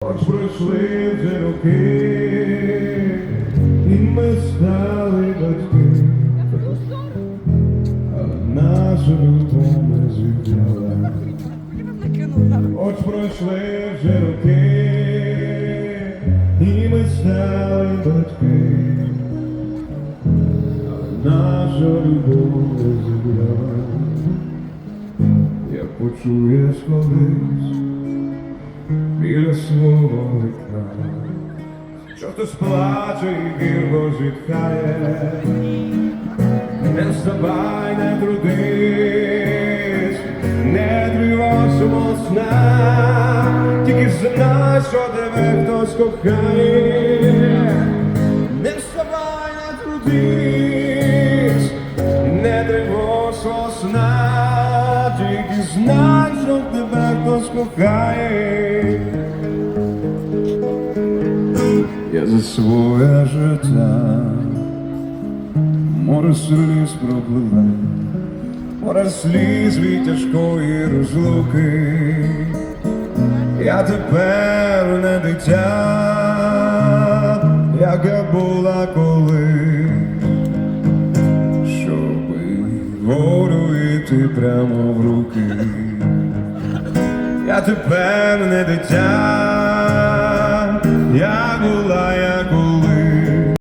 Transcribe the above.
Пройшли вже роки, і ми стали батьки, наша любов не. Хоч пройшли вже роки, і ми стали батьки, наша любов не зіграла. Як почуєш колись біля свого вікна, що хтось плаче і гірко зітхає, не вставай, не трудись, не тривожимо сна, тільки знай, що тебе хтось кохає, не вставай, не трудись, не тривожимо сна, тільки знай, що тебе хтось кохає. Я за своє життя море сліз пропливе, море сліз від тяжкої розлуки. Я тепер не дитя, яка була колись, щоби волю йти прямо в руки. Я тепер не дитя, я була.